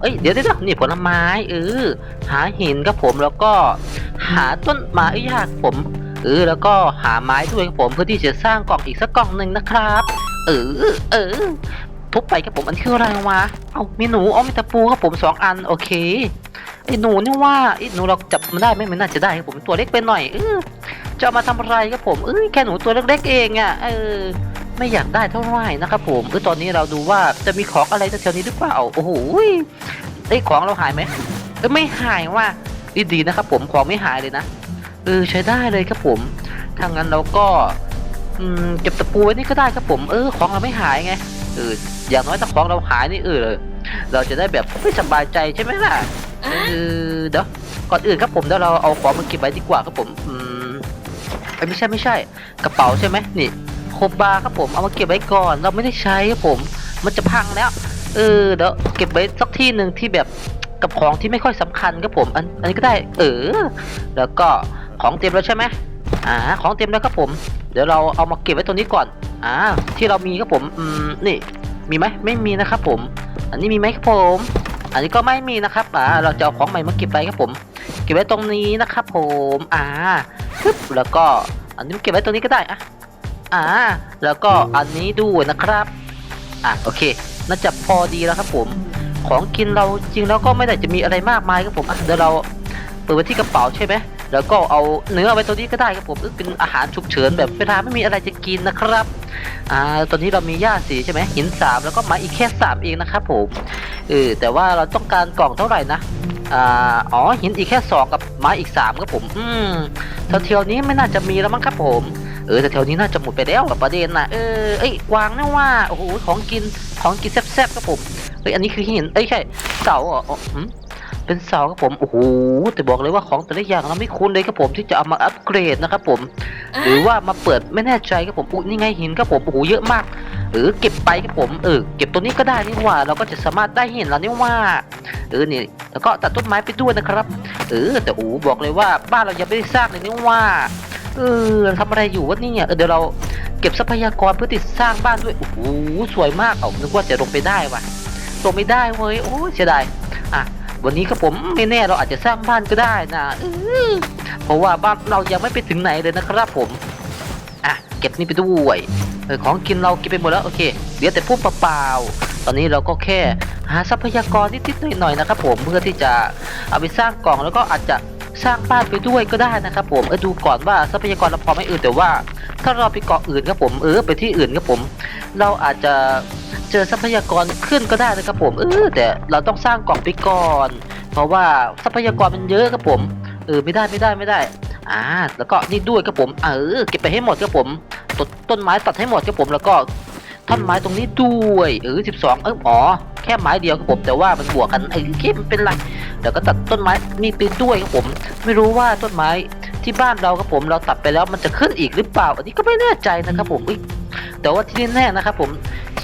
เอ้ยเดี๋ยวเดี๋ยวนี่ผลไม้เออหาหินครับผมแล้วก็หาต้นไม้ยากผมเออแล้วก็หาไม้ด้วยครับผมเพื่อที่จะสร้างกล่องอีกสักกล่องหนึ่งนะครับ เออเออทุบไปครับผมอันคืออะไรวะเอามีหนูเอามีตะปูครับผมสองอันโอเคไอ้หนูนี่ว่าไอ้หนูเราจับมันได้ไหมมันน่าจะได้ครับผมตัวเล็กไปหน่อยเออจะมาทำอะไรครับผมเอ้แค่หนูตัวเล็กๆเองอะเออ ไม่อยากได้เท่าไหร่นะครับผมเออตอนนี้เราดูว่าจะมีของอะไรแถวนี้หรือเปล่าโอ้โหไอ้ของเราหายไหมไม่หายว่ะดีดีนะครับผมของไม่หายเลยนะเออใช้ได้เลยครับผมถ้างั้นเราก็อืมเก็บตะปูไว้นี่ก็ได้ครับผมเออของเราไม่หายไงเอออย่างน้อยถ้าของเราหายนี่เออเราจะได้แบบไม่สบายใจใช่ไหมล่ะเออเดี๋ยวก่อนอื่นครับผมเดี๋ยวเราเอาของมาเก็บไว้ดีกว่าครับผมอืมไม่ใช่ไม่ใช่กระเป๋าใช่ไหมนี่ โคบาครับผมเอามาเก็บไว้ก่อน เราไม่ได้ใช้ครับผม มันจะพังแล้ว เออเดี๋ยวเก็บไว้สักที่หนึ่งที่แบบกับของที่ไม่ค่อยสำคัญครับผม อันอันนี้ก็ได้ เออ แล้วก็ของเต็มแล้วใช่ไหมอ่า ของเต็มแล้วครับผม เดี๋ยวเราเอามาเก็บไว้ตรงนี้ก่อน อ่า ที่เรามีครับผม อืม นี่ มีไหมไม่มีนะครับผม อันนี้มีไหมครับผม อันนี้ก็ไม่มีนะครับ อ่า เราจะเอาของใหม่มาเก็บไปครับผม เก็บไว้ตรงนี้นะครับผม อ่าปึ๊บแล้วก็ อันนี้เก็บไว้ตรงนี้ก็ได้อะ อ่าแล้วก็อันนี้ด้วยนะครับ อะโอเค น่าจะพอดีแล้วครับผม ของกินเราจริงแล้วก็ไม่ได้จะมีอะไรมากมายครับผมอะเดี๋ยวเราเปิดไว้ที่กระเป๋าใช่ไหมแล้วก็เอาเนื้อไว้ตัวนี้ก็ได้ครับผมเออเป็นอาหารฉุกเฉินแบบเวลาไม่มีอะไรจะกินนะครับ อ่า ตอนนี้เรามีหญ้าสีใช่ไหมหินสามแล้วก็ไม้อีกแค่สามเองนะครับผม เออ แต่ว่าเราต้องการกล่องเท่าไหร่นะ อ่า อ๋อ หินอีกแค่สองกับไม้อีกสามครับผม อืมแถวๆนี้ไม่น่าจะมีแล้วมั้งครับผม เออแต่แถวนี้น่าจะหมดไปแล้วกับประเด็นนะเออเอ้ยวางนะว่าโอ้โหของกินของกินแซ่บๆครับผมเฮ้ยอันนี้คือหินเอ้ยใช่เสาเหรออ๋อหืมเป็นเสาครับผมโอ้โหแต่บอกเลยว่าของแต่ละอย่างเราไม่คุ้นเลยครับผมที่จะเอามาอัปเกรดนะครับผม หรือว่ามาเปิดไม่แน่ใจครับผมอุ้ยนี่ไงหินครับผมโอ้โหเยอะมากเออเก็บไปครับผมเออเก็บตัวนี้ก็ได้นี่ว่า เราก็จะสามารถได้หินแล้วนี่ว่าเออนี่แล้วก็ตัดต้นไม้ไปด้วยนะครับ เออแต่โอ้โหบอกเลยว่าบ้านเรายังไม่ได้สร้างเลยนี่ว่า เออทำอะไรอยู่วะนี่เนี่ยเออเดี๋ยวเราเก็บทรัพยากรเพื่อติดสร้างบ้านด้วยโอ้โหสวยมากเอานึกว่าจะลงไปได้ว่ะลงไม่ได้เว้ยโอ้เสียดายอะวันนี้ครับผมไม่แน่เราอาจจะสร้างบ้านก็ได้นะเพราะว่าบ้านเรายังไม่ไปถึงไหนเลยนะครับผมอะเก็บนี่ไปด้วยเออของกินเราเก็บไปหมดแล้วโอเคเดี๋ยวแต่พูดเปล่าๆตอนนี้เราก็แค่หาทรัพยากรนิดๆหน่อยๆนะครับผมเพื่อที่จะเอาไปสร้างกล่องแล้วก็อาจจะ สร้างบ้านไปด้วยก็ได้นะครับผมเออดูก่อนว่าทรัพยากรเราพอไหม่เออแต่ว่า ถ้าเราไปเกาะอื่นครับผมเออไปที่อื่นครับผม เราอาจจะเจอทรัพยากรขึ้นก็ได้นะครับผมเออแต่เราต้องสร้างกล่องไปก่อน เพราะว่าทรัพยากรมันเยอะครับผม เออไม่ได้ไม่ได้ไม่ได้อ่าแล้วก็นี่ด้วยครับผมเออเก็บไปให้หมดครับผมต้นต้นไม้ตัดให้หมดครับผมแล้วก็ท่อนไม้ตรงนี้ด้วยเออสิบสองเอออ๋อ แค่ไม้เดียวครับผมแต่ว่ามันบวกกันไอ้เก็มันเป็นไรแล้วก็ตัดต้นไม้นี่ไปด้วยครับผม ไม่รู้ว่าต้นไม้ที่บ้านเราครับผมเราตัดไปแล้วมันจะขึ้นอีกหรือเปล่า อันนี้ก็ไม่แน่ใจนะครับผมแต่ว่าที่แน่ๆนะครับผม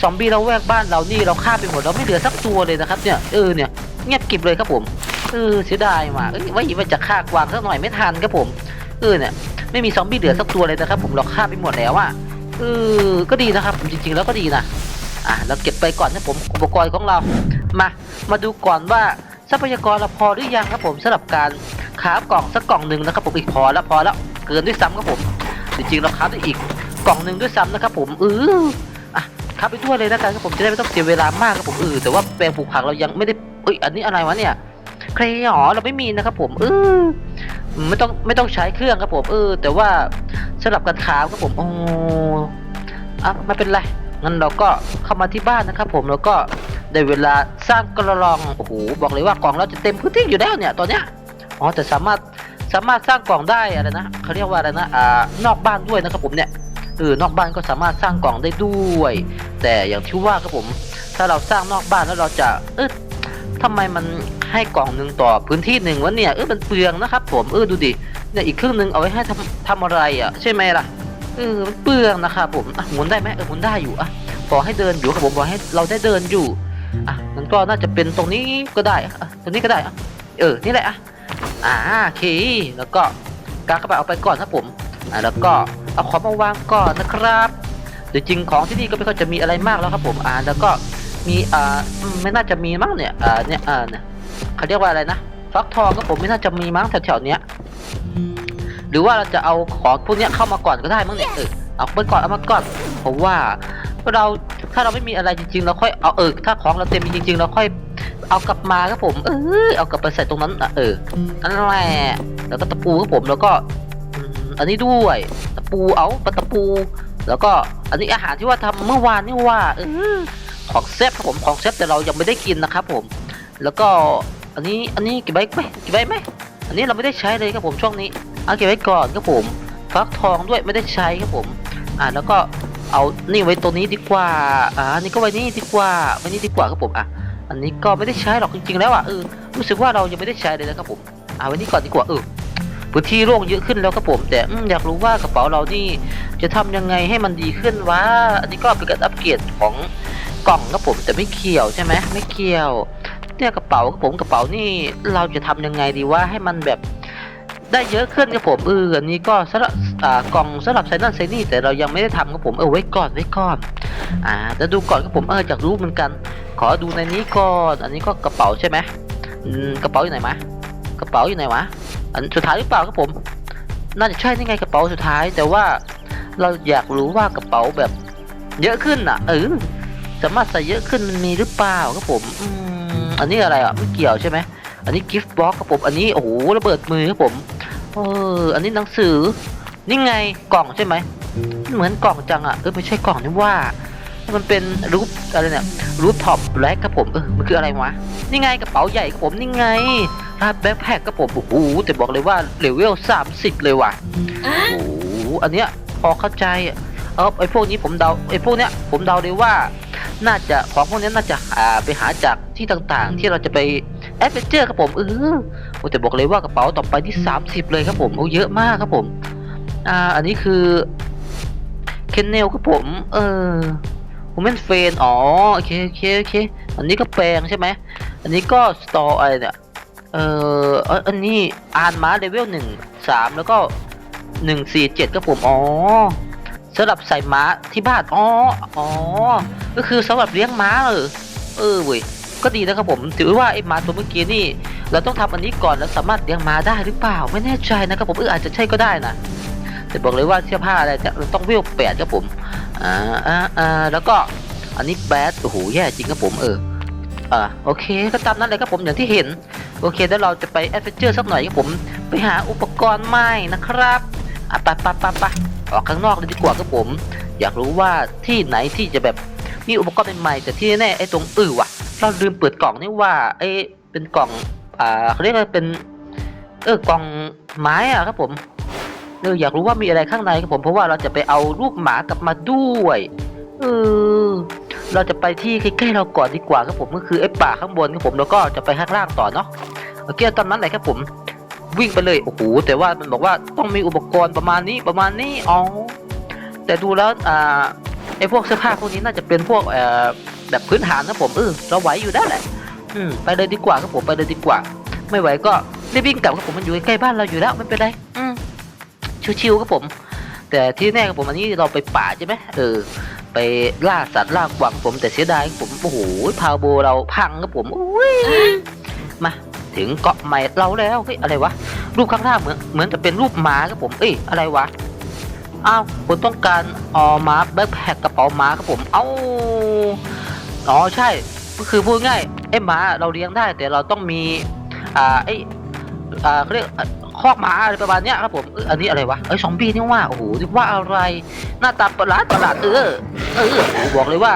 ซอมบี้เราแวกบ้านเรานี่เราฆ่าไปหมดเราไม่เหลือสักตัวเลยนะครับเนี่ยเออเนี่ยเงียบกิบเลยครับผมเออเสียดายว่ะเอ้ยว่าอีว่าจะฆ่ากวางสักหน่อยไม่ทันครับผมเออเนี่ยไม่มีซอมบี้เหลือสักตัวเลยนะครับผมเราฆ่าไปหมดแล้วอะเออก็ดีนะครับผมจริงๆแล้วก็ดีนะ อะเราเก็บไปก่อนนะผมอุปกรณ์ของเรามามาดูก่อนว่าทรัพยากรเราพอหรือยังครับผมสำหรับการคราฟกล่องสักกล่องหนึ่งนะครับผมอีกพอแล้วพอแล้วเกินด้วยซ้ำครับผมจริงๆเราคราฟได้อีกกล่องหนึ่งด้วยซ้ำนะครับผมเอออะคราฟไปด้วยเลยแล้วกันครับผมจะได้ไม่ต้องเสียเวลามากครับผมเออแต่ว่าแปลงปลูกผักเรายังไม่ได้เอ้ยอันนี้อะไรวะเนี่ยเครย์อ๋อเราไม่มีนะครับผมเออไม่ต้องไม่ต้องใช้เครื่องครับผมเออแต่ว่าสำหรับการคราฟครับผมโอ้อะไม่เป็นไร งั้นเราก็เข้ามาที่บ้านนะครับ ผมแล้วก็ได้เวลาสร้างกระรองโอ้โหบอกเลยว่ากล่องเราจะเต็มพื้นที่อยู่แล้วเนี่ยตอนเนี้ยอ๋อแต่สามารถสามารถสร้างกล่องได้อะไรนะเขาเรียกว่าอะไรนะอ่านอกบ้านด้วยนะครับผมเนี่ยเออนอกบ้านก็สามารถสร้างกล่องได้ด้วย แต่อย่างที่ว่าครับผม ถ้าเราสร้างนอกบ้านแล้วเราจะเออทำไมมันให้กล่องหนึ่งต่อพื้นที่หนึ่งวะเนี่ยเออมันเปลืองนะครับ ผมเออดูดิเนี่ยอีกครึ่งหนึ่งเอาไว้ให้ทำทำอะไรอะใช่ไหมล่ะ เออมันเปลืองนะครับผมอะหมุนได้ไหมเออหมุนได้อยู่อะขอให้เดินอยู่ครับผมบอกให้เราได้เดินอยู่อะมันก็น่าจะเป็นตรงนี้ก็ได้อะตรงนี้ก็ได้อะเออนี่แหละอะอ่าโอเคแล้วก็กากระบาเอาไปก่อนครับผมอ่าแล้วก็เอาของมาวางก่อนนะครับเดี๋ยวจริงของที่นี่ก็ไม่ค่อยจะมีอะไรมากแล้วครับผมอ่าแล้วก็มีอ่าไม่น่าจะมีมั้งเนี่ยอ่าเนี่ยอ่าเนี่ยเขาเรียกว่าอะไรนะฟักทองก็ผมไม่น่าจะมีมั้งแถวๆเนี้ย หรือว่าเราจะเอาของพวกเนี้ยเข้ามาก่อนก็ได้มั้งเนี่ยเออเอาไปก่อนเอามาก่อนผมว่าเราถ้าเราไม่มีอะไรจริง ๆ เราค่อยเอาเออถ้าของเราเต็มจริง ๆ เราค่อยเอากลับมาครับผม เออเอากลับไปใส่ตรงนั้นอะเออนั่นแหละแล้วก็ตะปูครับผมแล้วก็อืมอันนี้ด้วยตะปูเอาปะตะปู แล้วก็อันนี้อาหารที่ว่าทำเมื่อวานนี่ว่าเออของแซ่บครับผมของแซ่บแต่เรายังไม่ได้กินนะครับผม แล้วก็อันนี้อันนี้เก็บไว้ไหมเก็บไว้ไหมอันนี้เราไม่ได้ใช้เลยครับผมช่วงนี้ เอาเก็บไว้ก่อนครับผมฟักทองด้วยไม่ได้ใช้ครับผมอ่าแล้วก็เอานี่ไว้ตัวนี้ดีกว่าอ่าอันนี่ก็ไว้นี่ดีกว่าไว้นี่ดีกว่าครับผมอะอันนี้ก็ไม่ได้ใช้หรอกจริงๆแล้วอะเออรู้สึกว่าเรายังไม่ได้ใช้เลยนะครับผมเอาไว้นี่ก่อนดีกว่าเออพื้นที่โล่งเยอะขึ้นแล้วครับผม แต่อืมอยากรู้ว่ากระเป๋าเรานี่จะทำยังไงให้มันดีขึ้นวะอันนี้ก็เป็นการอัปเกรดของกล่องครับผมแต่ไม่เกี่ยวใช่ไหมไม่เกี่ยวเนี่ยกระเป๋าครับผมกระเป๋านี่เราจะทำยังไงดีว่าให้มันแบบ ได้เยอะขึ้นครับผมเอออันนี้ก็สำหรับอ่ากล่องสำหรับไซนั่นไซนี่แต่เรายังไม่ได้ทำครับผมเออไว้ก่อนไว้ก่อนอ่าจะดูก่อนครับผมเอออยากรู้เหมือนกัน ขอดูในนี้ก่อนอันนี้ก็กระเป๋าใช่ไหมกระเป๋าอยู่ไหนมะกระเป๋าอยู่ไหนวะอันสุดท้ายหรือเปล่าครับผมน่าจะใช่นี่ไงกระเป๋าสุดท้าย แต่ว่าเราอยากรู้ว่ากระเป๋าแบบ เยอะขึ้นอะเออสามารถใส่เยอะขึ้นมันมีหรือเปล่าครับผมอืมอันนี้อะไรอะไม่เกี่ยวใช่ไหมอันนี้กิฟต์บ็อกครับผม อันนี้โอ้โหระเบิดมือครับผม เออ อันนี้หนังสือ นี่ไงกล่องใช่ไหม เหมือนกล่องจังอะ เออไม่ใช่กล่องนี่ว่า มันเป็นรูปอะไรเนี่ย รูปท็อปแบล็กครับผม เออ มันคืออะไรวะ นี่ไงกระเป๋าใหญ่ครับผม นี่ไงลาแบ็คแพคครับผม โอ้โห แต่บอกเลยว่าเลเวลสามสิบเลยว่ะ โอ้โห อันเนี้ยพอเข้าใจอะเออไอพวกนี้ผมเดาไอพวกเนี้ยผมเดาเลยว่า น่าจะของพวกเนี้ยน่าจะหาไปหาจากที่ต่างๆ ที่เราจะไป แอดเวนเจอร์ครับผมเออโอ้แต่บอกเลยว่ากระเป๋าต่อไปที่ 30 เลยครับผมโอ้เยอะมากครับผม อ่าอันนี้คือเคนเนลครับผมเออผมเป็นเฟนอ๋อโอเคโอเคโอเคอันนี้ก็แปลงใช่ไหมอันนี้ก็สตอร์อะไรเนี่ยเออเอยอันนี้อ่านมาเลเวลหนึ่งสามแล้วก็หนึ่งสี่เจ็ดครับผมอ๋อสำหรับใส่ม้าที่บ้านอ๋ออ๋อก็คือสำหรับเลี้ยงม้าเออเออเว้ย ก็ดีนะครับผมถือว่าไอ้มาตัวเมื่อกี้นี่ เราต้องทำอันนี้ก่อนแล้วสามารถเลี้ยงมาได้หรือเปล่า ไม่แน่ใจนะครับผมเอออาจจะใช่ก็ได้นะแต่บอกเลยว่าเสื้อผ้าอะไรเนี่ยเราต้องเวลแปดครับผมอ่าอ่าอ่าแล้วก็อันนี้แบดโอ้โหแย่จริงครับผมเอออ่าโอเคก็ตามนั้นเลยครับผมอย่างที่เห็น โอเคแล้วเราจะไปแอดเวนเจอร์สักหน่อยครับผมไปหาอุปกรณ์ใหม่นะครับอะไปไปไปไปออกข้างนอกเลยดีกว่าครับผม อยากรู้ว่าที่ไหนที่จะแบบมีอุปกรณ์ใหม่ๆแต่ที่แน่ไอ้ตรงอือว่ะ เราลืมเปิดกล่องนี่ว่าไอ้เป็นกล่อง อ่าเขาเรียกว่าเป็น เออกล่องไม้อะครับผมเอออยากรู้ว่ามีอะไรข้างในครับผมเพราะว่าเราจะไปเอาลูกหมากลับมาด้วยเออเราจะไปที่ใกล้ๆเราก่อนดีกว่าครับผมก็คือไอ้ป่าข้างบนครับผมแล้วก็จะไปข้างล่างต่อเนาะโอเคตอนนั้นไหนครับผม วิ่งไปเลยโอ้โหแต่ว่ามันบอกว่าต้องมีอุปกรณ์ประมาณนี้ประมาณนี้อ๋อแต่ดูแล้วอ่าไอพวกเสื้อผ้าพวกนี้น่าจะเป็นพวกเอ่อ แบบพื้นฐานนะผมเออเราไหวอยู่ได้แหละอืมไปเลยดีกว่าครับผมไปเลยดีกว่า ไม่ไหวก็รีบวิ่งกลับครับผมมันอยู่ใกล้ๆบ้านเราอยู่แล้วไม่เป็นไรอืมชิวๆครับผม แต่ที่แน่ครับผมอันนี้เราไปป่าใช่ไหมเออ ไปล่าสัตว์ล่ากวางผมแต่เสียดายครับผมโอ้โหพาวโบเราพังครับผมอุ้ยมาถึงเกาะใหม่เราแล้วเฮ้ยอะไรวะรูปข้างล่างเหมือนเหมือนจะเป็นรูปหมาครับผมเอ้ยอะไรวะอ้าวคุณต้องการออมาแบ็คแพคกระเป๋าหมาครับผมเอ้า อ๋อใช่ก็คือพูดง่ายไอ้หมาเราเลี้ยงได้ แต่เราต้องมีอ่าไอ้อ่าเขาเรียกคอกหมาอะไรประมาณเนี้ยครับผมอันนี้อะไรวะเอ้ยซอมบี้นี่ว่าโอ้โหนี่ว่าอะไรหน้าตาประหลาดประหลาดเออเออโอ้บอกเลยว่า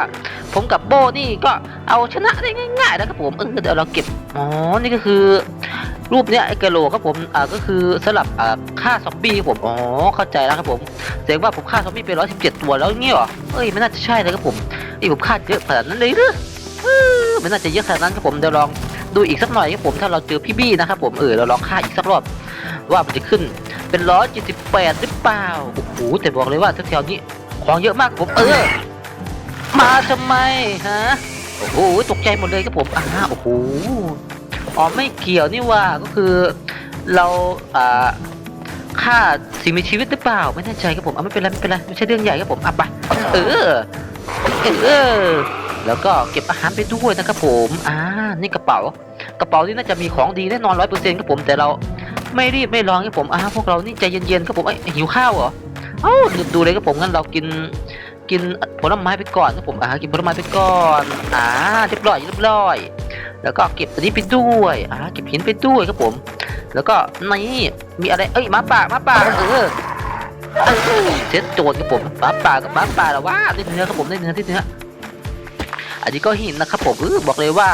ผมกับโบนี่ก็เอาชนะได้ง่ายๆนะครับผมเออเดี๋ยวเราเก็บอ๋อนี่ก็คือรูปเนี้ยไอ้กะโหลกครับผมอ่าก็คือสลับอ่าฆ่าซอมบี้ครับผมอ๋อเข้าใจแล้วครับผมแสดงว่าผมฆ่าซอมบี้ไปร้อยสิบเจ็ดตัวแล้วเงี้ยเหรอเอ้ยไม่น่าจะใช่เลยครับผม ไอ้ผมฆ่าเยอะขนาดนั้นเลยหรือเออไม่น่าจะเยอะขนาดนั้นครับผมเดี๋ยวลองดูอีกสักหน่อยครับผมถ้าเราเจอพี่บี้นะครับผมเออเราลองฆ่าอีกสักรอบว่ามันจะขึ้นเป็นร้อยเจ็ดสิบแปดหรือเปล่าโอ้โหแต่บอกเลยว่าแถวนี้ของเยอะมากผมเออ มาทำไมฮะโอ้โหตกใจหมดเลยครับผมอ่าโอ้โหอ๋อไม่เกี่ยวนี่ว่าก็คือเราอ่าฆ่าสิ่งมีชีวิตหรือเปล่าไม่แน่ใจครับผมเอะไม่เป็นไรไม่เป็นไรไม่ใช่เรื่องใหญ่ครับผมอะไปเออ เออแล้วก็เก็บอาหารไปด้วยนะครับผมอ่านี่กระเป๋ากระเป๋านี่น่าจะมีของดีแน่นอนร้อยเปอร์เซ็นต์ครับผมแต่เราไม่รีบไม่ร้อนครับผมอ่าพวกเรานี่ใจเย็นๆครับผมเอ้ยหิวข้าวเหรอเอ้าดูเลยครับผมงั้นเรากินกินผลไม้ไปก่อนครับผมอ่ากินผลไม้ไปก่อนอ่าเรียบร้อยเรียบร้อย แล้วก็เก็บตัวนี้ไปด้วยอ่าเก็บหินไปด้วยครับผม แล้วก็นี่มีอะไรเอ้ยมาป่ามาป่าเออ เออเซตโจรครับผมหมาป่ากับหมาป่าแล้วว่าได้เนื้อครับผมได้เนื้อที่เนื้ออันนี้ก็หินนะครับผมเออบอกเลยว่า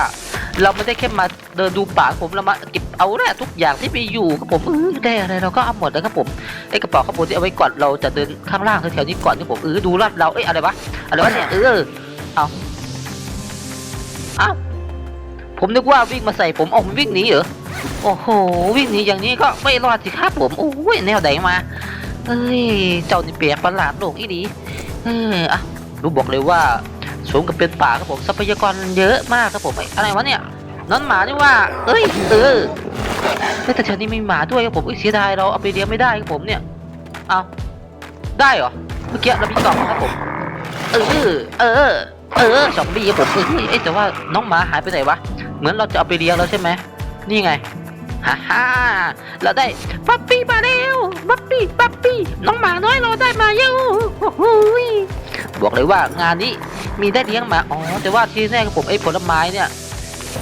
เราไม่ได้แค่มาเดินดูป่าผมเรามาเก็บเอาแร่ทุกอย่างที่มีอยู่ครับผมเออได้อะไรเราก็เอาหมดนะครับผมไอ้กระเป๋าข้างบนที่เอาไว้ก่อนเราจะเดินข้างล่างแถวๆนี้ก่อนครับผมเออดูลาดเราเอ้ยอะไรวะอะไรวะเนี่ยเออเอาเอาผมนึกว่าวิ่งมาใส่ผมออกมันวิ่งหนีเหรอโอ้โหวิ่งหนีอย่างนี้ก็ไม่รอดสิครับผมโอ้ยแนวไหนมา เอ้ย เจ้านี่เปียกประหลาดโลกอีดีเอออะรู้บอกเลยว่าสมกับเป็นป่าครับผมทรัพยากรเยอะมากครับผมอะไรวะเนี่ยนั่นหมานี่ว่า เอ้ยเออแต่แถวนี้มีหมาด้วยครับผมเอ้ยเสียดายเราเอาไปเลี้ยงไม่ได้ครับผมเนี่ยเอาได้เหรอเมื่อกี้เรามีกล่องครับผมเออเออเออสองบีครับผมเอ้ยเอ้ยแต่ว่าน้องหมาหายไปไหนวะเหมือนเราจะเอาไปเลี้ยงแล้วใช่ไหมนี่ไง ฮ่าฮ่าเราได้ปั๊ปปี้มาแล้วปั๊ปปี้ปั๊ปปี้น้องหมาน้อยเราได้มาเยอะโอ้โหยบอกเลยว่างานนี้มีได้เลี้ยงหมาอ๋อแต่ว่าที่แน่ครับผมไอ้ผลไม้เนี่ย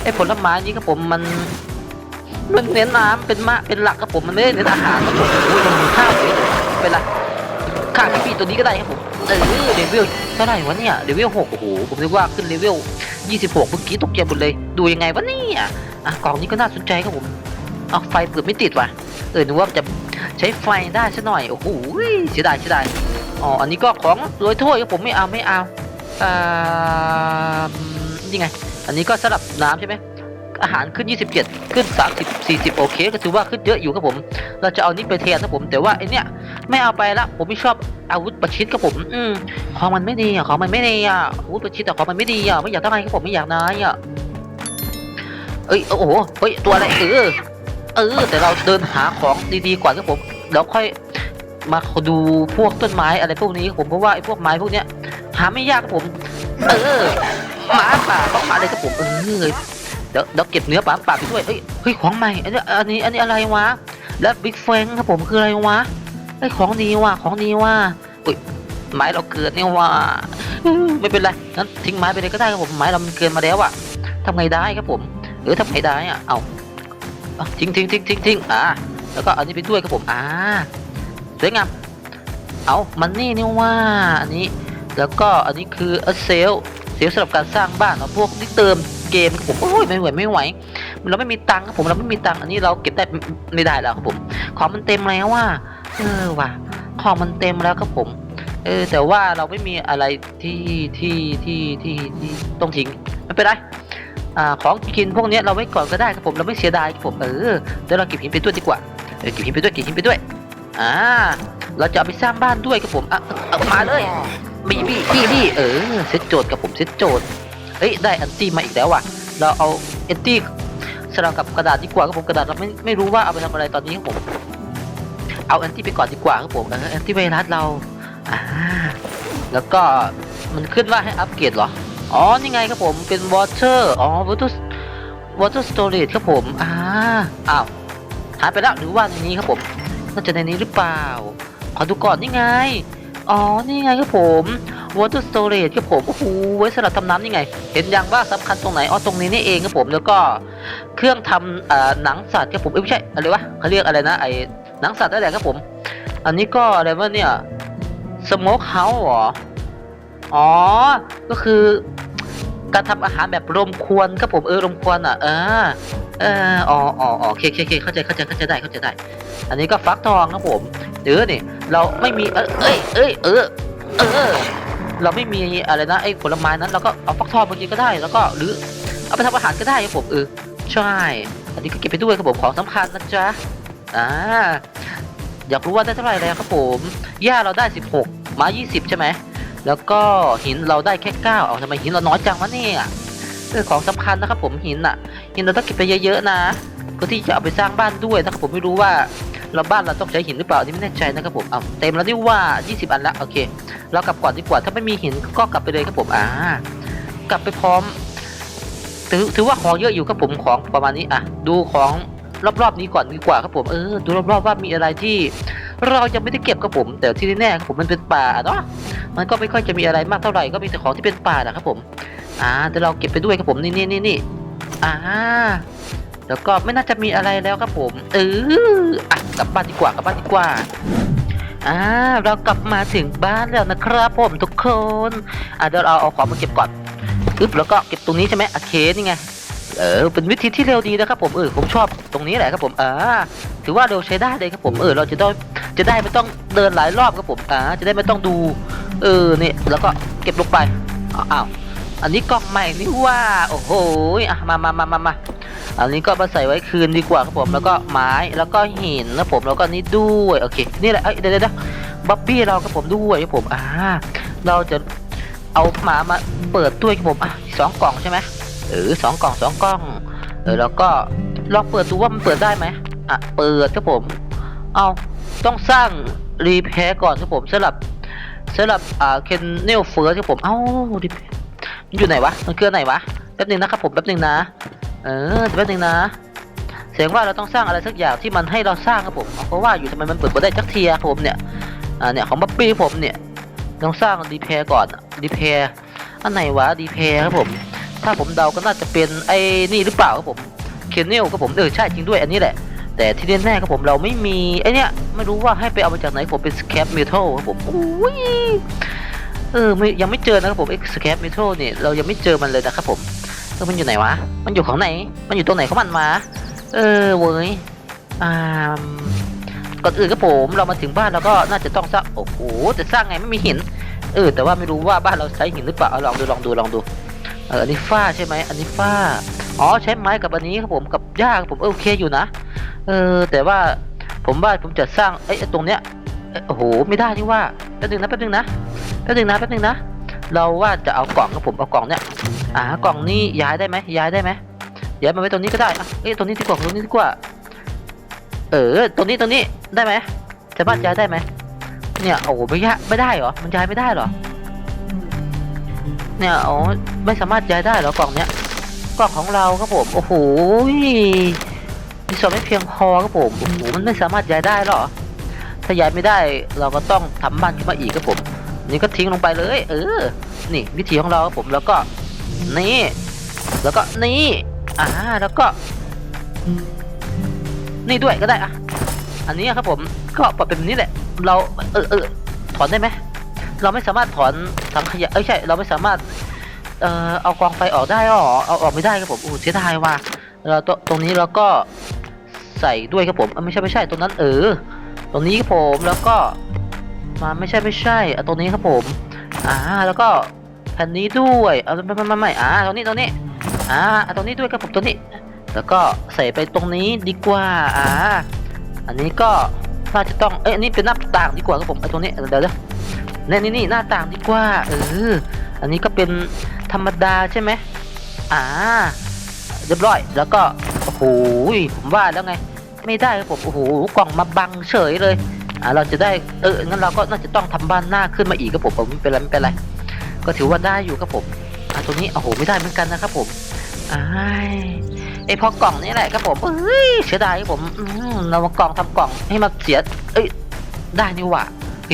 ไอ้ผลไม้นี้ครับผมมันมันเน้นน้ำเป็นมะเป็นหลักครับผมมันไม่ได้เน้นอาหารครับผมโอ้ยมันมีข้าวเลยเป็นไรข้าวพี่ตัวนี้ก็ได้ครับผมเออเลเวลเท่าไหร่วะเนี่ยเลเวลหกโอ้โหผมนึกว่าขึ้นเลเวลยี่สิบหกเมื่อกี้ตกใจหมดเลย ดูยังไงวะเนี่ยอะกล่องนี้ก็น่าสนใจครับผม เอาไฟเปิดไม่ติดว่ะ เออนึกว่าจะใช้ไฟได้ซะหน่อย โอ้โหเสียดายเสียดายอ๋อ อันนี้ก็ของโรยถ้วยครับผมไม่เอาไม่เอาอ่านี่ไง อันนี้ก็สลับน้ำใช่ไหมอาหารขึ้น 27 ขึ้น 30 40 โอเค ก็ถือว่าขึ้นเยอะอยู่ครับผม เราจะเอานี่ไปแทนครับผม แต่ว่าไอเนี้ยไม่เอาไปละผมไม่ชอบอาวุธประชิดครับผม อืมของมันไม่ดีอะของมันไม่ดีอะอาวุธประชิดแต่ของมันไม่ดีอะไม่อยากได้ครับผมไม่อยากได้อะเอ้ยโอ้โหเฮ้ยตัวอะไรเออ เออ แต่เราเดินหาของดีๆก่อนครับผมแล้วค่อยมาดูพวกต้นไม้อะไรพวกนี้ผมเพราะว่าไอ้พวกไม้พวกเนี้ย หาไม่ยากครับผม เออหมาป่าต้องมาเลยครับผมเออเดี๋ยวเดี๋ยวเก็บเนื้อหมาป่าไปด้วยเอ้ยเฮ้ยของใหม่อันนี้อันนี้อันนี้อะไรวะแล้วบิ๊กแฟงครับผมคืออะไรวะไอ้ของดีว่ะของดีว่ะอุ้ยไม้เราเกิดเนี่ยว่ะไม่เป็นไรงั้นทิ้งไม้ไปเลยก็ได้ครับผมไม้เรามันเกินมาแล้วอะทำไงได้ครับผมเออทำไงได้อะเอา เอาทิ้งทิ้งทิ้งทิ้งทิ้งอ่าแล้วก็อันนี้ไปด้วยครับผมอ่าสวยงามเอามันนี่นี่ว่าอันนี้แล้วก็อันนี้คือเซลเซลสำหรับการสร้างบ้านเนาะพวกที่เติมเกมผมโอ้ยไม่ไหวไม่ไหว เราไม่มีตังค์ครับผมเราไม่มีตังค์อันนี้เราเก็บได้ไม่ได้แล้วครับผมของมันเต็มแล้วว่าเออว่ะของมันเต็มแล้วครับผมเออแต่ว่าเราไม่มีอะไรที่ที่ที่ที่ที่ต้องทิ้งไม่เป็นไร อ่าของกินพวกนี้เราไว้ก่อนก็ได้ครับผมเราไม่เสียดายครับผมเออเดี๋ยวเราเก็บหินไปด้วยดีกว่าเออเก็บหินไปด้วยเก็บหินไปด้วยอ่าเราจะเอาไปสร้างบ้านด้วยครับผมอะเอาเอมาเลยบีบีบีบีเออเซตโจทย์กับผมเซตโจทย์เอ้ยได้อันตี้มาอีกแล้วว่ะ เราเอาแอนตี้สลับกับกระดาษดีกว่าครับผมกระดาษเราไม่ไม่รู้ว่าเอาไปทำอะไรตอนนี้ครับผมเอาแอนตี้ไปก่อนดีกว่าครับผมเออแอนตี้ไวรัสเราอ่าแล้วก็มันขึ้นว่าให้อัปเกรดเหรอ อ๋อ นี่ไงครับผม เป็น water อ๋อ water water storage ครับผม อ่า อ้าว หายไปแล้ว หรือว่าในนี้ครับผม น่าจะในนี้หรือเปล่า ขอดูก่อนนี่ไง อ๋อ นี่ไงครับผม water storage ครับผม โอ้โห ไว้สำหรับทำน้ำนี่ไง เห็นยังว่าสำคัญตรงไหน อ๋อ ตรงนี้นี่เองครับผม แล้วก็เครื่องทำเอ่อหนังสัตว์ครับผม เอ้ยไม่ใช่ อะไรวะเขาเรียกอะไรนะ ไอ้หนังสัตว์นั่นแหละครับผม อันนี้ก็อะไรวะเนี่ย smoke house เหรอ อ๋อ ก็คือ การทำอาหารแบบรมควนครับผมเออรมควนอะเออเอออ๋ออ๋อโอเคโอเคเคเข้าใจเข้าใจเข้าใจได้เข้าใจได้ อันนี้ก็ฟักทองครับผมเดี๋ยวนี่เราไม่มีเออเอ้ยเอ้ยเออเออ เราไม่มีอะไรนะไอ้ผลไม้นั้นเราก็เอาฟักทองมากินก็ได้ แล้วก็หรือเอาไปทำอาหารก็ได้ครับผมเออใช่ อันนี้ก็เก็บไปด้วยครับผมของสำคัญนะจ๊ะอ่าอยากรู้ว่าได้เท่าไหร่แล้วครับผมหญ้าเราได้ 16 มา 20 ใช่ไหม แล้วก็หินเราได้แค่เก้าเอาทำไมหินเราน้อยจังวะเนี่ยเออของสำคัญนะครับผมหินอะ หินเราต้องเก็บไปเยอะๆนะเพื่อที่จะเอาไปสร้างบ้านด้วยนะครับผมไม่รู้ว่าเราบ้านเราต้องใช้หินหรือเปล่านี่ไม่แน่ใจนะครับผมเอาเต็มแล้วนี่ว่า 20 อันละโอเค เรากลับก่อนดีกว่าถ้าไม่มีหินก็กลับไปเลยครับผมอ่ากลับไปพร้อม ถือถือว่าของเยอะอยู่ครับผมของประมาณนี้อะดูของรอบๆนี้ก่อนดีกว่าครับผมเออดูรอบๆว่ามีอะไรที่ เรายังไม่ได้เก็บครับผม แต่ที่แน่ๆครับผมมันเป็นป่าเนาะ มันก็ไม่ค่อยจะมีอะไรมากเท่าไหร่ก็มีแต่ของที่เป็นป่านะครับผมอ่าเดี๋ยวเราเก็บไปด้วยครับผมนี่นี่นี่นี่อ่าแล้วก็ไม่น่าจะมีอะไรแล้วครับผมเอออะกลับบ้านดีกว่ากลับบ้านดีกว่าอ่าเรากลับมาถึงบ้านแล้วนะครับผมทุกคนอะเดี๋ยวเราเอาของมาเก็บก่อนอึ๊บแล้วก็เก็บตรงนี้ใช่ไหมโอเคนี่ไง เออเป็นวิธีที่เร็วดีนะครับผมเออผมชอบตรงนี้แหละครับผมอ่าถือว่าเร็วใช้ได้เลยครับผมเออเราจะได้จะได้ไม่ต้องเดินหลายรอบครับผมอ่าจะได้ไม่ต้องดู เออเนี่ยแล้วก็เก็บลงไปอ้าวอันนี้กล่องใหม่นี่ว่าโอ้โหอะมามามามามาอันนี้ก็มาใส่ไว้คืนดีกว่าครับผมแล้วก็ไม้แล้วก็หินนะผมแล้วก็นี่ด้วยโอเคนี่แหละเอ้ยเดี๋ยวเดี๋ยวบ๊อบบี้เราครับผมด้วยครับผมอ่าเราจะเอาหมามาเปิดด้วยครับผมอะสองกล่องใช่ไหม ออสองกล่องสองกล่อง เออแล้วก็ลองเปิดดูว่ามันเปิดได้ไหมอะเปิดครับผม เอาต้องสร้างรีแพร์ก่อนครับผมสำหรับสำหรับอ่าเคนเนลเฟิร์สครับผมเอ้ารีแพร์มันอยู่ไหนวะมันคือไหนวะแป๊บหนึงนะครับผมแป๊บหนึงนะ เออแป๊บหนึงนะเสียงว่าเราต้องสร้างอะไรสักอย่างที่มันให้เราสร้างครับผมเพราะว่าอยู่ทำไมมันเปิดบ่ได้จักเทียครับผมเนี่ยอ่าเนี่ยของบัปปี้ผมเนี่ยต้องสร้างดีแพร์ก่อนดีแพร์อันไหนวะดีแพร์ครับผม ถ้าผมเดาก็น่าจะเป็นไอ้นี่หรือเปล่าครับผมเคนเนลครับผมเออใช่จริงด้วยอันนี้แหละ แต่ที่แน่ๆครับผมเราไม่มีไอเนี้ยไม่รู้ว่าให้ไปเอามาจากไหนผมเป็นสแคปเมทัลครับผมอุ้ยเออไม่ยังไม่เจอนะครับผมเอ็กซ์แคปเมทัลเนี่ยเรายังไม่เจอมันเลยนะครับผมเออมันอยู่ไหนวะ มันอยู่ของไหน มันอยู่ตรงไหนของมันมา เออเว้ยอ่าก่อนอื่นครับผมเรามาถึงบ้านเราก็น่าจะต้องสร้างโอ้โหแต่สร้างไงไม่มีหิน เออแต่ว่าไม่รู้ว่าบ้านเราใช้หินหรือเปล่าลองดูลองดูลองดู อันนี้ฝ้าใช่ไหมอันนี้ฝ้าอ๋อใช้ไม้กับอันนี้ครับผมกับหญ้าครับผมเออโอเคอยู่นะ เออแต่ว่าผมว่าผมจะสร้างไอ้ตรงเนี้ยโอ้โหไม่ได้นี่ว่าแป๊บนึงนะแป๊บนึงนะแป๊บนึงนะแป๊บนึงนะเราว่าจะเอากล่องครับผมเอากล่องเนี่ยอ่ากล่องนี้ย้ายได้ไหมย้ายได้ไหมย้ายมาไว้ตรงนี้ก็ได้เอ้ตรงนี้ดีกว่าตรงนี้ดีกว่า เออตรงนี้ตรงนี้ได้ไหมสามารถย้ายได้ไหมเนี่ยโอ้โหไม่ย้ายไม่ได้เหรอมันย้ายไม่ได้เหรอ เนี่ยโอ้ไม่สามารถย้ายได้เหรอกล่องเนี้ยกล่องของเราครับผมโอ้โหมีส่วนไม่เพียงพอครับผมโอ้โหมันไม่สามารถย้ายได้หรอ ถ้าย้ายไม่ได้เราก็ต้องทำบ้านขึ้นมาอีกครับผมนี่ก็ทิ้งลงไปเลย เออ นี่วิธีของเราครับผมแล้วก็นี่แล้วก็นี่อ่าแล้วก็ นี่ด้วยก็ได้อะอันนี้ครับผมก็ปรับเป็นแบบนี้แหละ เราเออเออถอนได้ไหม เราไม่สามารถถอนถังขยะเอ้ยใช่เราไม่สามารถเอ่อเอากองไฟออกได้หรอเอาออกไม่ได้ครับผมโอ้เสียดายว่ะเราตตรงนี้เราก็ใส่ด้วยครับผมไม่ใช่ไม่ใช่ตรงนั้นเออ ตรงนี้ครับผมแล้วก็มาไม่ใช่ไม่ใช่ตรงนี้ครับผมอ่าแล้วก็แผ่นนี้ด้วยเอาไม่ไม่ไม่ไม่อ่าตรงนี้ตรงนี้อ่าเอาตรงนี้ด้วยครับผมตรงนี้ แล้วก็ใส่ไปตรงนี้ดีกว่าอ่าอันนี้ก็น่าจะต้องเอ้ยอันนี้เป็นหน้าต่างดีกว่าครับผมไอ้ตรงนี้เดี๋ยวเดี๋ยว นี่นี่นี่หน้าต่างดีกว่า เออ อันนี้ก็เป็นธรรมดาใช่ไหมอ่า เรียบร้อย แล้วก็ โอ้โห ผมว่าแล้วไง ไม่ได้ครับผม โอ้โห กล่องมาบังเฉยเลย อ่า เราจะได้ เออ งั้นเราก็น่าจะต้องทำบ้านหน้าขึ้นมาอีกครับผมผม ไม่เป็นไรไม่เป็นไร ก็ถือว่าได้อยู่ครับผม อ่าตรงนี้ โอ้โห ไม่ได้เหมือนกันนะครับผมอ้ายไอพอกล่องนี่แหละครับผมเอ้ยเสียดายครับผมเรามากล่องทำกล่องให้มาเสีย เอ้ย ได้นี่หว่า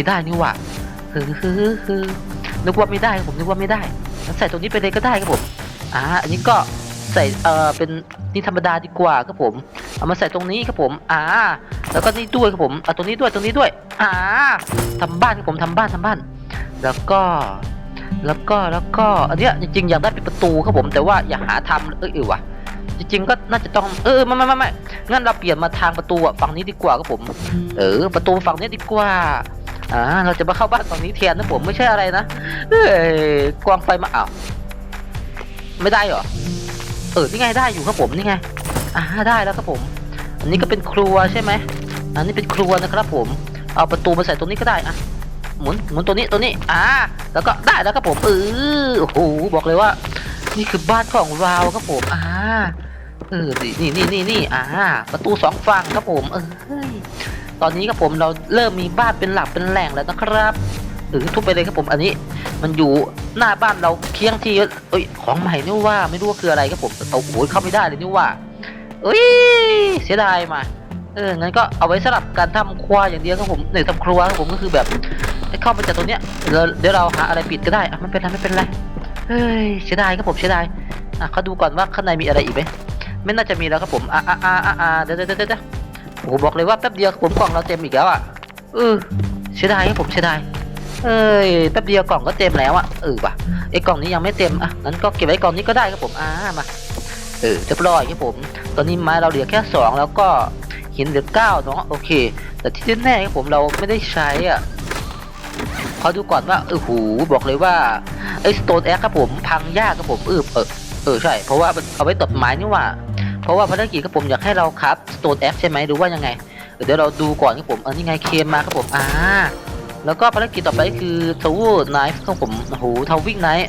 ได้นี่หว่า คือคือคือนึกว่าไม่ได้ครับผมนึกว่าไม่ได้งั้นใส่ตรงนี้ไปเลยก็ได้ครับผมอ่าอันนี้ก็ใส่เออเป็นนี่ธรรมดาดีกว่าครับผมเอามาใส่ตรงนี้ครับผมอ่าแล้วก็นี่ด้วยครับผมเอาตรงนี้ด้วยตรงนี้ด้วยอ่าทำบ้านครับผมทำบ้านทำบ้าน แล้วก็แล้วก็แล้วก็อันเนี้ยจริงๆอยากได้เป็นประตูครับผมแต่ว่าอย่าหาทำเออเออว่ะจริงๆก็น่าจะต้องเออไม่ไม่ไม่ไม่งั้นเราเปลี่ยนมาทางประตูฝั่งนี้ดีกว่าครับผม เออ ประตูฝั่งนี้ดีกว่า อ่าเราจะมาเข้าบ้านฝั่งนี้แทนนะผมไม่ใช่อะไรนะเอ้ยกวางไฟมาอ้าวไม่ได้เหรอเออนี่ไงได้อยู่ครับผมนี่ไงอ่าได้แล้วครับผม อันนี้ก็เป็นครัวใช่ไหมอันนี้เป็นครัวนะครับผม เอาประตูมาใส่ตรงนี้ก็ได้อะหมุนหมุนตัวนี้ตัวนี้อ่าแล้วก็ได้แล้วครับผมเออโอ้โหบอกเลยว่า นี่คือบ้านของเราครับผมอ่าเออนี่นี่นี่นี่อ่า ประตูสองฝั่งครับผม เออ ตอนนี้ครับผมเราเริ่มมีบ้านเป็นหลักเป็นแหล่งแล้วนะครับเออทุบไปเลยครับผมอันนี้ มันอยู่หน้าบ้านเราเคียงที่เอ้ยของใหม่นี่ว่าไม่รู้ว่าคืออะไรครับผมโอ้โหเข้าไม่ได้เลยนี่ว่าเอ้ยเสียดายมาเอองั้นก็เอาไว้สำหรับการทำครัวอย่างเดียวครับผมเนี่ยทำครัวครับผมก็คือแบบเข้าไปจากตรงเนี้ยเดี๋ยวเราหาอะไรปิดก็ได้อะไม่เป็นไรไม่เป็นไรเฮ้ยเสียดายครับผมเสียดายอะเขาดูก่อนว่าข้างในมีอะไรอีกไหมไม่น่าจะมีแล้วครับผมอะอะอะอะเดี๋ยวเดี๋ยวเดี๋ยว โอ้โหบอกเลยว่าแป๊บเดียวผมกล่องเราเต็มอีกแล้วอะเออเสียดายครับผมเสียดายเอ้ยแป๊บเดียวกล่องก็เต็มแล้วอะเออว่ะไอ้กล่องนี้ยังไม่เต็มอะงั้นก็เก็บไว้กล่องนี้ก็ได้ครับผมอ่ามาเออเรียบร้อยครับผม ตอนนี้ไม้เราเหลือแค่สองแล้วก็หินเหลือเก้าเนาะโอเค แต่ที่แน่ๆครับผมเราไม่ได้ใช้อะขอดูก่อนว่าเออหูบอกเลยว่าไอ้สโตนแอคครับผมพังยากครับผมเออเออเออใช่ เพราะว่ามันเอาไว้ตัดไม้นี่ว่า ราะว่าภารกิจครับผมอยากให้เราครับสโตนแอคใช่ไหมหรือว่ายังไง เดี๋ยวเราดูก่อนครับผมเออนี่ไงเคมมาครับผมอ่าแล้วก็ภารกิจต่อไปคือทาวเวอร์ไนฟ์ครับผมโอ้โหทาววิ่งไนท์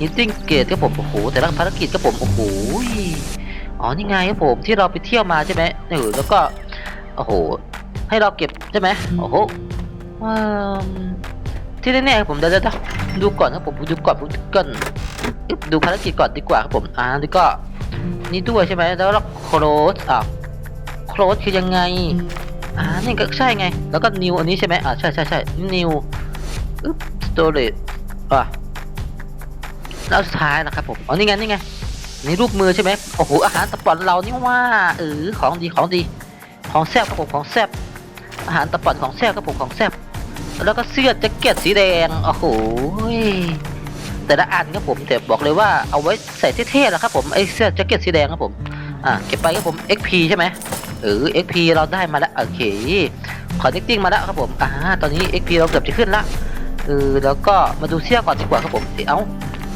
ฮิตติ้งเกตครับผมโอ้โหแต่ละภารกิจครับผมโอ้โหอ๋อนี่ไงครับผมที่เราไปเที่ยวมาใช่ไหมเออแล้วก็โอ้โหให้เราเก็บใช่ไหมโอ้โหที่แน่ๆครับผมเดี๋ยวเดี๋ยวเดี๋ยวดูก่อนครับผมดูก่อนดูก่อนดูภารกิจก่อนดีกว่าครับผมอ่านี่ก็ นี่ด้วยใช่ไหมแล้วเราโคลสอะโคลสคือยังไง อ่า นี่ก็ใช่ไง แล้วก็นิวอันนี้ใช่ไหมอ่าใช่ใช่ใช่นิวอึ๊บสโตรจอะแล้วสุดท้ายนะครับผม อ๋อ นี่ไง นี่ไง นี่รูปมือใช่ไหมโอ้โห อาหารตะปอนเรานี่ว่าเออของดี ของดี ของแซ่บครับผมของแซ่บ อาหารตะปอนของแซ่บครับผมของแซ่บ แล้วก็เสื้อแจ็คเก็ตสีแดง โอ้โห แต่ละอันครับผมแต่บอกเลยว่าเอาไว้ใส่เท่ๆแหละครับผมไอเสื้อแจ็คเก็ตสีแดงครับผมอ่าเก็บไปครับผม XP ใช่ไหมเออ XP เราได้มาแล้วโอเคขอ Netting มาแล้วครับผมอ่าตอนนี้ XP เราเกือบจะขึ้นละเออแล้วก็มาดูเสื้อก่อนดีกว่าครับผมเอ้ยเอา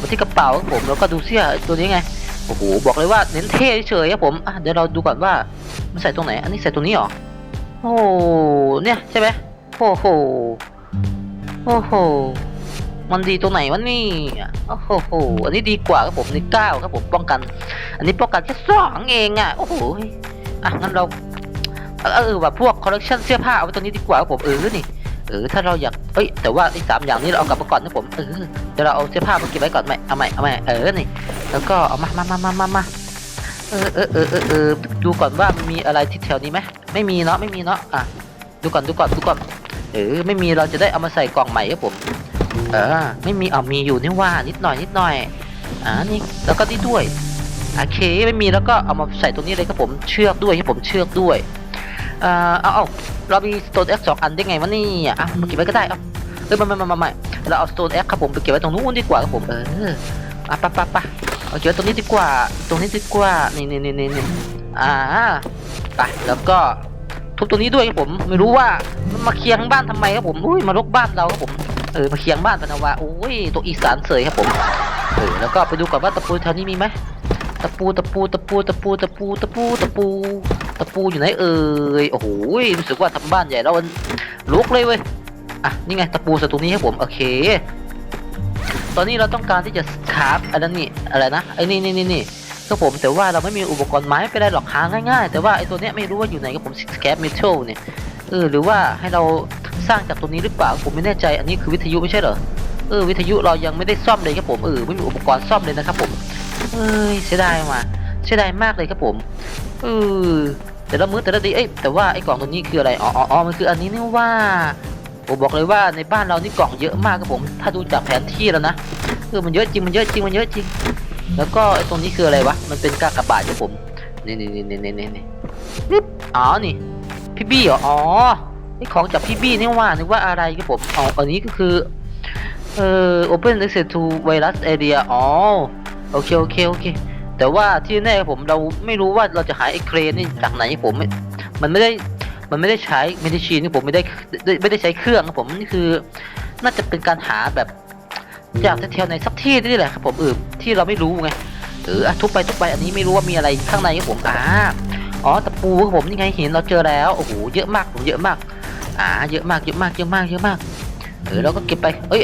มาที่กระเป๋าครับผมแล้วก็ดูเสื้อตัวนี้ไงโอ้โหบอกเลยว่าเน้นเท่เฉยครับผมอะเดี๋ยวเราดูก่อนว่ามันใส่ตรงไหน อันนี้ใส่ตรงนี้เหรอโอ้เนี่ยใช่ไหมโอ้โหโอ้โห มันดีตรงไหนวะนี่โอ้โหอันนี้ดีกว่าครับผมนี่เก้าครับผมป้องกัน อันนี้ป้องกันแค่สองเองอะโอ้โหอะงั้นเราเออเออว่าพวกคอลเลคชันเสื้อผ้าเอาไว้ตรงนี้ดีกว่าครับผมเออนี่เออถ้าเราอยากเอ้ยแต่ว่าไอ้สามอย่างนี้เราเอากลับมาก่อนนะผมเออเดี๋ยวเราเอาเสื้อผ้ามาเก็บไว้ก่อนไหมเอาใหม่เอาใหม่เออนี่แล้วก็เอามามามามามามาเออเออเออเออเออดูก่อนว่ามันมีอะไรที่แถวนี้ไหมไม่มีเนาะไม่มีเนาะอะดูก่อนดูก่อนดูก่อนเออไม่มีเราจะได้เอามาใส่กล่องใหม่ครับผม เออ ไม่มีเอามีอยู่นี่ว่านิดหน่อยนิดหน่อย อ่านี่แล้วก็นี่ด้วยโอเคไม่มีแล้วก็เอามาใส่ตรงนี้เลยครับผมเชือกด้วยให้ผมเชือกด้วยเอ่อเอาเอาเรามีสโตนแอคสองอันได้ไงวะนี่อะเอามาเก็บไว้ก็ได้เอาเอ้ยไม่ไม่ไม่ไม่เราเอาสโตนแอคครับผมไปเก็บไว้ตรงนู้นดีกว่าครับผมเอออะปะปะปะเอาเก็บไว้ตรงนี้ดีกว่า ตรงนี้ดีกว่านี่นี่นี่นี่นี่อ่าไปแล้วก็ทุบตรงนี้ด้วยครับผม ไม่รู้ว่ามันมาเคียงบ้านทำไมครับผมอุ้ยมารกบ้านเราครับผม เออมาเคียงบ้านปะนะวะโอ้ยตัวอีสานเสยครับผมเออแล้วก็ไปดูก่อนว่าตะปูแถวนี้มีไหมตะปูตะปูตะปูตะปูตะปูตะปูตะปูตะปูอยู่ไหนเอ่ยโอ้โหรู้สึกว่าทำบ้านใหญ่แล้วมันลุกเลยเว้ยอะนี่ไงตะปูสตรงนี้ให้ผมโอเค ตอนนี้เราต้องการที่จะคราฟอันนั้นนี่อะไรนะไอ้นี่นี่นี่นี่ครับผมแต่ว่าเราไม่มีอุปกรณ์ไม้ไม่เป็นไรหรอกหาง่ายๆ แต่ว่าไอ้ตัวเนี้ยไม่รู้ว่าอยู่ไหนครับผมสแคปเมทัลเนี่ยเออหรือว่าให้เรา สร้างจากตรงนี้หรือเปล่าผมไม่แน่ใจอันนี้คือวิทยุไม่ใช่เหรอเออวิทยุเรายังไม่ได้ซ่อมเลยครับผมเออไม่มีอุปกรณ์ซ่อมเลยนะครับผมเอ้ยเสียดายว่ะเสียดายมากเลยครับผมเออแต่ละมื้อแต่ละดีเอ้ยแต่ว่าไอ้กล่องตัวนี้คืออะไรอ๋ออ๋อมันคืออันนี้นี่ว่าผมบอกเลยว่าในบ้านเรานี่กล่องเยอะมากครับผม ถ้าดูจากแผนที่แล้วนะเออมันเยอะจริงมันเยอะจริงมันเยอะจริง แล้วก็ไอ้ตรงนี้คืออะไรวะมันเป็นกากบาทครับผมนี่นี่นี่นี่นี่นี่นี่ปึ๊บอ๋อนี่พี่บี้เหรออ๋อ ไอ้ของจากพี่บี้นี่ว่านึกว่าอะไรครับผมอ๋ออันนี้ก็คือเอ่อ open access to virus area อ๋อโอเคโอเคโอเค แต่ว่าที่แน่ผมเราไม่รู้ว่าเราจะหาไอ้เครนนี่จากไหนผมม่มันไม่ได้มันไม่ได้ใช้เมดิชีนผมไม่ได้ไม่ได้ใช้เครื่องครับผมนี่คือ น่าจะเป็นการหาแบบจากแถวในสักที่นี่แหละครับผมเออที่เราไม่รู้ไงเอออทุบไปทุบไปอันนี้ไม่รู้ว่ามีอะไรข้างในครับผมอ่าอ๋อตะปูครับผมนี่ไงเห็นเราเจอแล้วโอ้โหเยอะมากผมเยอะมาก อ่าเยอะมากเยอะมากเยอะมากเยอะมากเออเราก็เก็บไปเอ้ย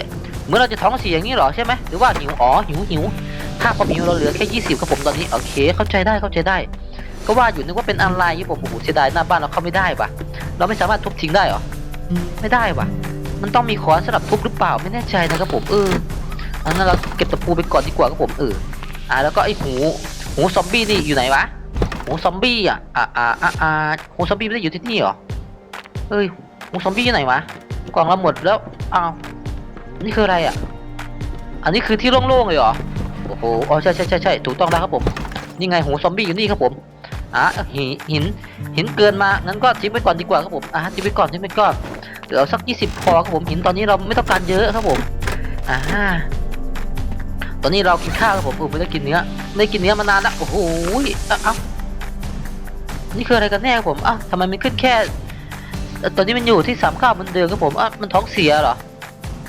เมื่อเราจะท้องเสียอย่างนี้เหรอใช่ไหมหรือว่าหิวอ๋อหิวหิวค่าความหิวเราเหลือแค่20ครับผมตอนนี้โอเค เข้าใจได้เข้าใจได้ ก็ว่าอยู่นึกว่าเป็นอะไรที่ผมโอ้โหเสียดายหน้าบ้านเราเข้าไม่ได้ว่ะเราไม่สามารถทุบทิ้งได้เหรอไม่ได้ว่ะมันต้องมีค้อนสำหรับทุบหรือเปล่าไม่แน่ใจนะครับผมเอออันนั้นเราเก็บตะปูไปก่อนดีกว่าครับผมเอออ่าแล้วก็ไอ้หูหูซอมบี้นี่อยู่ไหนวะหูซอมบี้อะอ่าอ่าอ่าหูซอมบี้ไม่ได้อยู่ที่นี่เหรอเอ้ย หูซอมบี้อยู่ไหนวะกล่องเราหมดแล้วอ้าวนี่คืออะไรอะ อันนี้คือที่โล่งๆเลยเหรอโอ้โหอ๋อใช่ใช่ใช่ใช่ถูกต้องแล้วครับผมนี่ไงหูซอมบี้อยู่นี่ครับผมอะหินหินหินเกินมางั้นก็ทิ้งไปก่อนดีกว่าครับผมอะทิ้งไปก่อนทิ้งไปก่อนเหลือสักยี่สิบพอครับผมหินตอนนี้เราไม่ต้องการเยอะครับผมอ่าตอนนี้เรากินข้าวครับผมเออไม่ได้กินเนื้อไม่ได้กินเนื้อมานานแล้วโอ้โหอ้าเอ้านี่คืออะไรกันแน่ครับผมอ้าวทำไมมันขึ้นแค่ ตอนนี้มันอยู่ที่สามเก้าเหมือนเดิมครับผมอ้าวมันท้องเสียเหรอ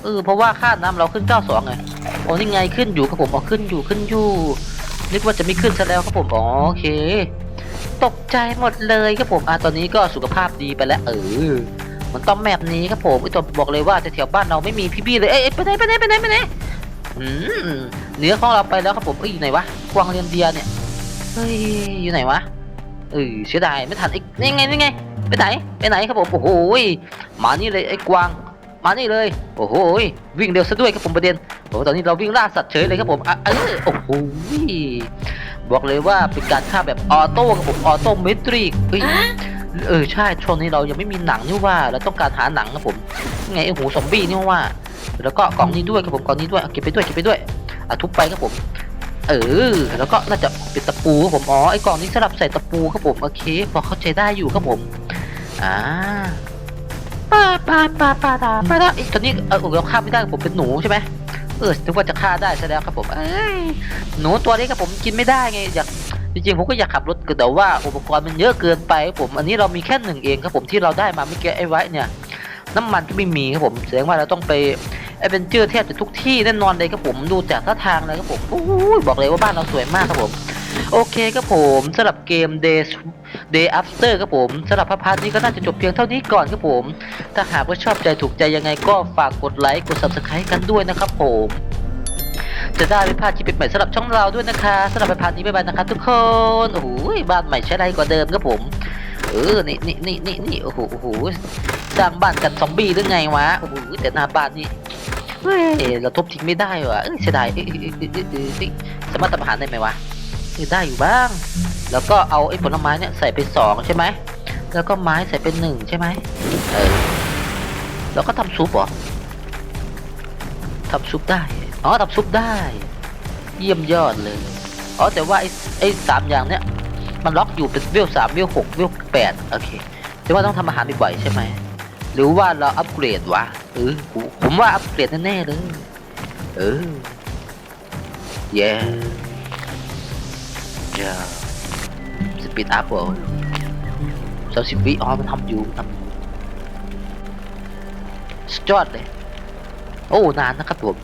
เออเพราะว่าค่าน้ำเราขึ้นเก้าสองไงโอ้นี่ไงขึ้นอยู่ครับผมอ๋อขึ้นอยู่ขึ้นอยู่นึกว่าจะไม่ขึ้นซะแล้วครับผมอ๋อโอเค ตกใจหมดเลยครับผมอะตอนนี้ก็สุขภาพดีไปแล้วเออมันต้องแมปนี้ครับผมไอ้ตัวบอกเลยว่าแถวบ้านเราไม่มีพี่ๆเลยเอ้ยเอ้ยไปไหนไปไหนไปไหนไปไหนอืมเนื้อของเราไปแล้วครับผมเอ้ยอยู่ไหนวะกวางเรียนเดียเนี่ยเฮ้ยอยู่ไหนวะเออเสียดายไม่ทันไอ้นี่ไงนี่ไง ไปไหนไปไหนครับผมโอ้โหยมานี่เลยไอ้กวางมานี่เลยโอ้โหยวิ่งเร็วซะด้วยครับผมประเด็นโอ้โหตอนนี้เราวิ่งล่าสัตว์เฉยเลยครับผมอะเออโอ้โหยบอกเลยว่าเป็นการฆ่าแบบออโต้ครับผมออโต้เมตริกเฮ้ยเออใช่ช่วงนี้เรายังไม่มีหนังนี่ว่าเราต้องการหาหนังครับผมไงไอหูซอมบี้นี่ว่าแล้วก็กล่องนี้ด้วยครับผมกล่องนี้ด้วยเอาเก็บไปด้วยเก็บไปด้วยอะทุบไปครับผม เออ แล้วก็น่าจะเป็นตะปูครับผมอ๋อไอกล่องนี้สำหรับใส่ตะปูครับผมโอเคพอเข้าใจได้อยู่ครับผม อ่าปาปาปาปาปาปาปาไอยตอนนี้เออเราฆ่าไม่ได้ผมเป็นหนูใช่ไหมเออนึกว่าจะฆ่าได้ซะแล้วครับผมเอ้ยหนูตัวนี้ครับผมกินไม่ได้ไงอยากจริงๆผมก็อยากขับรถแต่ว่าอุปกรณ์มันเยอะเกินไปครับผมอันนี้เรามีแค่หนึ่งเองครับผมที่เราได้มาเมื่อกี้ไอ้ไว้เนี่ย น้ำมันก็ไม่มีครับผมแสดงว่าเราต้องไปเอเวนเจอร์แทบจะทุกที่แน่นอนเลยครับผมดูจากท่าทางเลยครับผมโอ้บอกเลยว่าบ้านเราสวยมากครับผม โอเคครับผมสำหรับเกม Day Day After ครับผมสำหรับพาร์ทนี้ก็น่าจะจบเพียงเท่านี้ก่อนครับผม ถ้าหากว่าชอบใจถูกใจยังไงก็ฝากกดไลค์กด Subscribe กันด้วยนะครับผม จะได้ไม่พลาดคลิปใหม่สำหรับช่องเราด้วยนะคะสำหรับพาร์ทนี้บ๊ายบายนะคะทุกคนโอ้โหบ้านใหม่ใช้ไรกว่าเดิมครับผมเออนี่นี่นี่นี่นี่โอ้โหโอ้โหสร้างบ้านกันซอมบี้หรือไงวะโอ้โหแต่หน้าบ้านนี่เฮ้ยเราทุบทิ้งไม่ได้วะเอ้ยเสียดายเอ้ยเอ้ยเอ้ยเอ้ยเอ้ยเอ้ยสามารถทำอาหารได้ไหมวะ เออได้อยู่บ้าง แล้วก็เอาไอ้ผลไม้เนี่ยใส่ไปสองใช่ไหม แล้วก็ไม้ใส่เป็นหนึ่งใช่ไหมเออ แล้วก็ทำซุปหรอทำซุปได้ อ๋อทำซุปได้ เยี่ยมยอดเลย อ๋อแต่ว่าไอ้ไอ้สามอย่างเนี้ยมันล็อกอยู่เป็นเวลสามเวลหกเวลแปดโอเคแต่ว่าต้องทำอาหารบ่อยๆใช่ไหม หรือว่าเราอัปเกรดวะเออผมว่าอัปเกรดแน่ๆเลย เออเยสปีดอัพเหรอสามสิบวิอ๋อมันทำอยู่ทำอยู่สุดยอดเลย โอ้ นานนะครับผม